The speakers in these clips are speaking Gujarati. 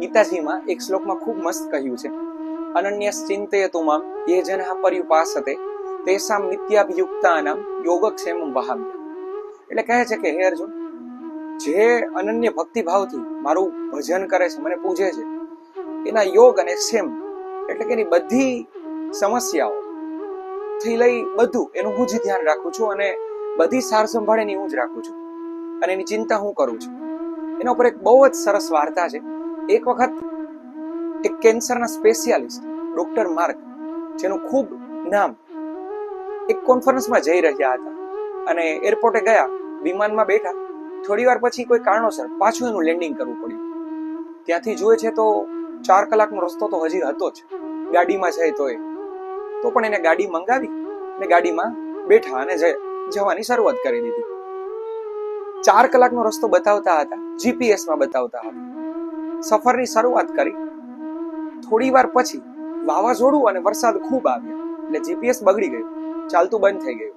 ગીતાજીમાં એક શ્લોકમાં ખૂબ મસ્ત કહ્યું છે. અનન્ય ચિંતયતો મામ એ જન પર્યુપાસતે, તેસામ નિત્યાભિયુક્તાનામ યોગક્ષેમ વહામ્ય એટલે કહે છે કે, હે અર્જુન, જે અનન્ય ભક્તિભાવથી મારું ભજન કરે છે, મને પૂજે છે, એના યોગ અને ક્ષેમ, એટલે કે એની બધી સમસ્યાઓ થી લઈ બધું એનું હું જ ધ્યાન રાખું છું અને બધી સાર સંભાળ એની હું જ રાખું છું. અને એની ચિંતા હું કરું છું. એના ઉપર એક બહુ જ સરસ વાર્તા છે. એક વખત એક કેન્સરના સ્પેશિયાલિસ્ટ, ડોક્ટર માર્ક, જેનું ખૂબ નામ એક કોન્ફરન્સમાં જઈ રહ્યા હતા અને એરપોર્ટે ગયા, વિમાનમાં બેઠા. થોડી વાર પછી કોઈ કારણોસર પાછું એનું લેન્ડિંગ કરવું પડ્યું. ત્યાંથી જુએ છે તો ચાર કલાકનો રસ્તો તો હજી હતો જ. ગાડીમાં જાય તો એ તો પણ એને ગાડી મંગાવી ને ગાડીમાં બેઠા અને જવાની શરૂઆત કરી દીધી. ચાર કલાકનો રસ્તો બતાવતા હતા જીપીએસમાં બતાવતા હતા. સફરની શરૂઆત કરી. થોડી વાર પછી વાવાઝોડું અને વરસાદ ખૂબ આવ્યો એટલે જીપીએસ બગડી ગયું. ચાલતું બંધ થઈ ગયું.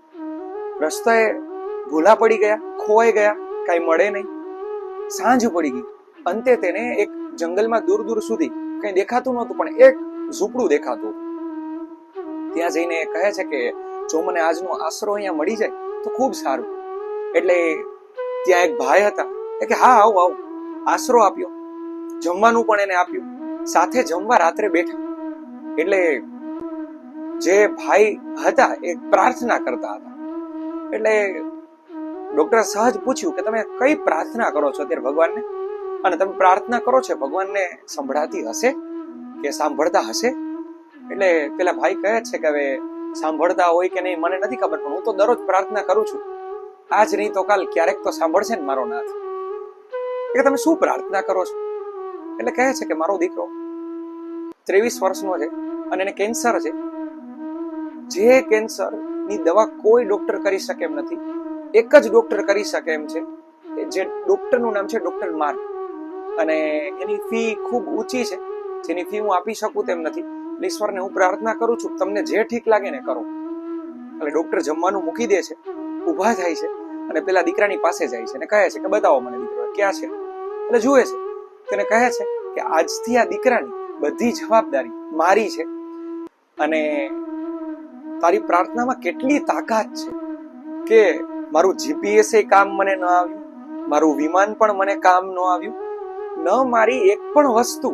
રસ્તાએ ભૂલા પડી ગયા, ખોવાઈ ગયા, કાંઈ મળે નહીં. સાંજ પડી ગઈ. અંતે તેને એક જંગલમાં દૂર દૂર સુધી કંઈ દેખાતું નહોતું, પણ એક ઝૂંપડું દેખાતું. ત્યાં જઈને કહે છે કે, જો મને આજનો આશરો અહીંયા મળી જાય, તો ખૂબ સારું. એટલે ત્યાં એક ભાઈ હતા. કે, હા, આવો આવો. આશરો આપ્યો. જમવાનું પણ એને આપ્યું. સાથે જમવા રાત્રે બેઠા. એટલે જે ભાઈ હતા એ પ્રાર્થના કરતા હતા. એટલે ડોક્ટરે સહજ પૂછ્યું કે તમે કઈ પ્રાર્થના કરો છો અત્યારે ભગવાનને? અને તમે પ્રાર્થના કરો છો ભગવાનને સંભળાતી હશે? કે સાંભળતા હશે? એટલે પેલા ભાઈ કહે છે કે હવે સાંભળતા હોય કે નહીં મને નથી ખબર, પણ હું તો દરરોજ પ્રાર્થના કરું છું. આજ નહીં તો કાલ ક્યારેક તો સાંભળશે ને મારો નાથ. એટલે તમે શું પ્રાર્થના કરો છો? એટલે કહે છે કે મારો દીકરો ત્રેવીસ વર્ષનો છે અને એને કેન્સર છે. જે કેન્સરની દવા કોઈ ડોક્ટર કરી શકે એમ નથી. એક જ ડોક્ટર કરી શકે એમ છે. જે ડોક્ટરનું નામ છે ડોક્ટર માર્ક અને એની ફી ખૂબ ઊંચી છે. જેની ફી હું આપી શકું તેમ નથી. ઈશ્વરને હું પ્રાર્થના કરું છું, તમને જે ઠીક લાગે ને કરો. એટલે ડોક્ટર જમવાનું મૂકી દે છે, ઊભા થાય છે અને પેલા દીકરાની પાસે જાય છે અને કહે છે કે બતાવો મને દીકરો, ક્યાં છે? એટલે જુએ છે. તેને કહે છે કે આજથી આ દીકરાની બધી જવાબદારી મારી છે અને તારી પ્રાર્થનામાં કેટલી તાકાત છે કે મારું જીપીએસ કામ મને ન આવ્યું, મારું વિમાન પણ મને કામ ન આવ્યું, ન મારી એક પણ વસ્તુ,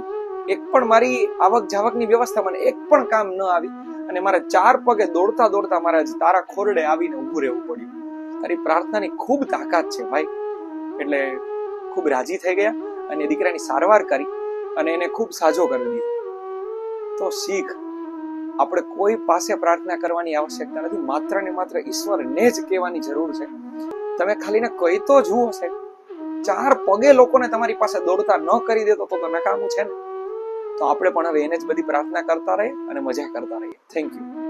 એક પણ મારી આવક જાવકની વ્યવસ્થા મને એક પણ કામ ન આવી અને મારા ચાર પગે દોડતા દોડતા મારા તારા ખોરડે આવીને ઊભું રહેવું પડ્યું. તારી પ્રાર્થનાની ખૂબ તાકાત છે ભાઈ. એટલે ખૂબ રાજી થઈ ગયા. અને દીકરાની સારવાર કરી અને એને ખૂબ સાજો કરી દીધો. તો શીખ, આપણે કોઈ પાસે પ્રાર્થના કરવાની આવશ્યકતા નથી, માત્ર ને માત્ર ઈશ્વરને જ કહેવાની જરૂર છે. તમે ખાલી ને કહી તો જુઓ છે ચાર પગે લોકોને તમારી પાસે દોડતા ન કરી દેતો તો નકામું છે ને. તો આપણે પણ હવે એને જ બધી પ્રાર્થના કરતા રહીએ અને મજા કરતા રહીએ. Thank you